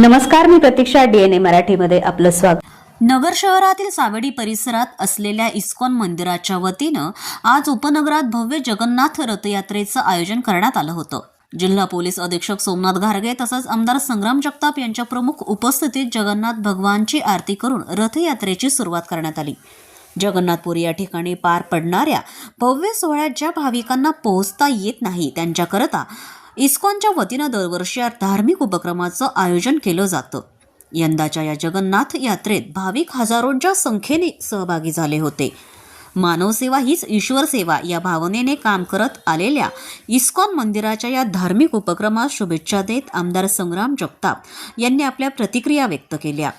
नमस्कार मी प्रतीक्षा डीएनए मराठीमध्ये आपलं स्वागत. नगर शहरातील सावडी परिसरात असलेल्या इस्कॉन मंदिराच्या वतीनं आज उपनगरात भव्य जगन्नाथ रथयात्रेचं आयोजन करण्यात आलं होतं. जिल्हा पोलीस अधीक्षक सोमनाथ घारगे तसंच आमदार संग्राम जगताप यांच्या प्रमुख उपस्थितीत जगन्नाथ भगवानची आरती करून रथयात्रेची सुरुवात करण्यात आली. जगन्नाथपुरी या ठिकाणी पार पडणाऱ्या भव्य सोहळ्यात ज्या भाविकांना पोहोचता येत नाही त्यांच्याकरता इस्कॉनच्या वतीनं दरवर्षी या धार्मिक उपक्रमाचं आयोजन केलं जातं. यंदाच्या या जगन्नाथ यात्रेत भाविक हजारोंच्या संख्येने सहभागी झाले होते. मानवसेवा हीच ईश्वर सेवा या भावनेने काम करत आलेल्या इस्कॉन मंदिराच्या या धार्मिक उपक्रमात शुभेच्छा देत आमदार संग्राम जगताप यांनी आपल्या प्रतिक्रिया व्यक्त केल्या.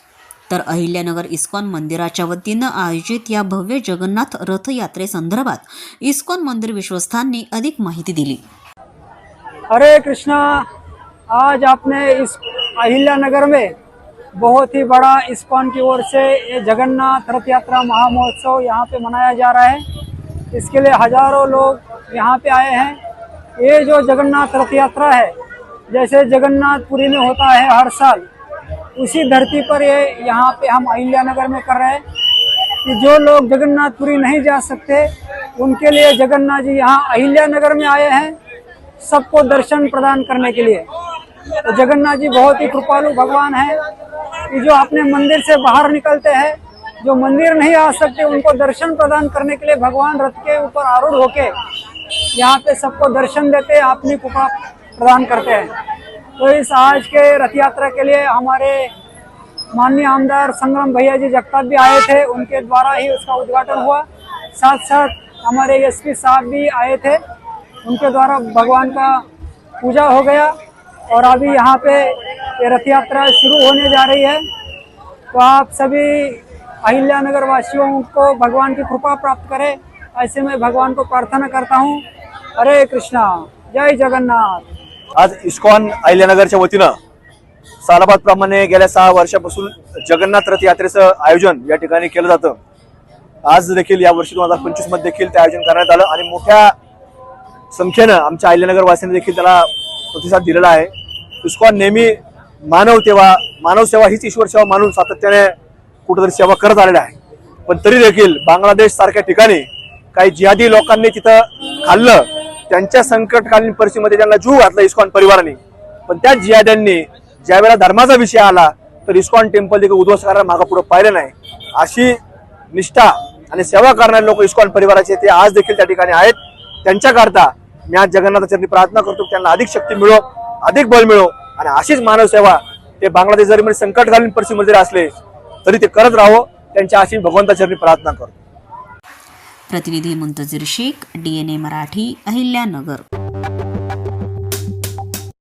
तर अहिल्यानगर इस्कॉन मंदिराच्या वतीनं आयोजित या भव्य जगन्नाथ रथयात्रेसंदर्भात इस्कॉन मंदिर विश्वस्थांनी अधिक माहिती दिली. हरे कृष्णा, आज आपने इस अहिल्या नगर में बहुत ही बड़ा इस्कॉन की ओर से ये जगन्नाथ रथ यात्रा महामहोत्सव यहाँ पे मनाया जा रहा है। इसके लिए हज़ारों लोग यहाँ पे आए हैं। ये जो जगन्नाथ रथ यात्रा है, जैसे जगन्नाथपुरी में होता है हर साल, उसी धरती पर ये यहाँ पे हम अहिल्या नगर में कर रहे हैं कि जो लोग जगन्नाथपुरी नहीं जा सकते, उनके लिए जगन्नाथ जी यहाँ अहिल्या नगर में आए हैं। सबको दर्शन प्रदान करने के लिए। तो जगन्नाथ जी बहुत ही कृपालु भगवान है कि जो अपने मंदिर से बाहर निकलते हैं, जो मंदिर नहीं आ सकते, उनको दर्शन प्रदान करने के लिए भगवान रथ के ऊपर आरूढ़ होके यहाँ पे सबको दर्शन देते, अपनी कृपा प्रदान करते हैं। तो इस आज के रथ यात्रा के लिए हमारे माननीय आमदार संग्राम भैया जी जगताप भी आए थे, उनके द्वारा ही उसका उद्घाटन हुआ। साथ साथ हमारे एसपी साहब भी आए थे। उनके द्वारा भगवान का पूजा हो गया और अभी यहाँ पे रथ यात्रा शुरू होने जा रही है। तो आप सभी अहिल्यानगर वासियों को भगवान की कृपा प्राप्त करें। ऐसे मैं भगवान को प्रार्थना करता हूँ। हरे कृष्णा जय जगन्नाथ। आज इस्कॉन अहिल्यानगरच्या वतीनं सालाबाद प्रमाणे गेल्या सहा वर्षापासून जगन्नाथ रथ यात्रेचं आयोजन या ठिकाणी केलं जातं. आज देखील या वर्षी दोन हजार पंचवीसमध्ये देखील ते आयोजन करण्यात आलं आणि मोठ्या संख्येनं आमच्या अहिल्यानगर देखील त्याला प्रतिसाद दिलेला आहे. इस्कॉन नेहमी मानव सेवा मानव सेवा हीच ईश्वर सेवा मानून सातत्याने कुठेतरी सेवा करत आलेला आहे. पण तरी देखील बांगलादेश सारख्या ठिकाणी काही जिहादी लोकांनी तिथं खाल्लं त्यांच्या संकटकालीन परिस्थितीमध्ये त्यांना जीव घातला इस्कॉन परिवाराने. पण त्या जिहाद्यांनी ज्यावेळेला धर्माचा विषय आला तर इस्कॉन टेम्पल देखील उद्ध्वस्त करायला मागं पुढे पाहिले नाही. अशी निष्ठा आणि सेवा करणारे लोक इस्कॉन परिवाराचे ते आज देखील त्या ठिकाणी आहेत. त्यांच्याकरता मी आज जगन्नाथाचरणी प्रार्थना करतो त्यांना अधिक शक्ती मिळो अधिक बळ मिळो आणि अशीच मानव सेवा ते बांगलादेश जरी म्हणजे संकटकालीन परिस्थितीमध्ये जरी असले तरी ते करत राहो त्यांच्या अशी भगवंताचरणी प्रार्थना करतो. प्रतिनिधी मुंतजीर शेख डीएनए मराठी अहिल्यानगर.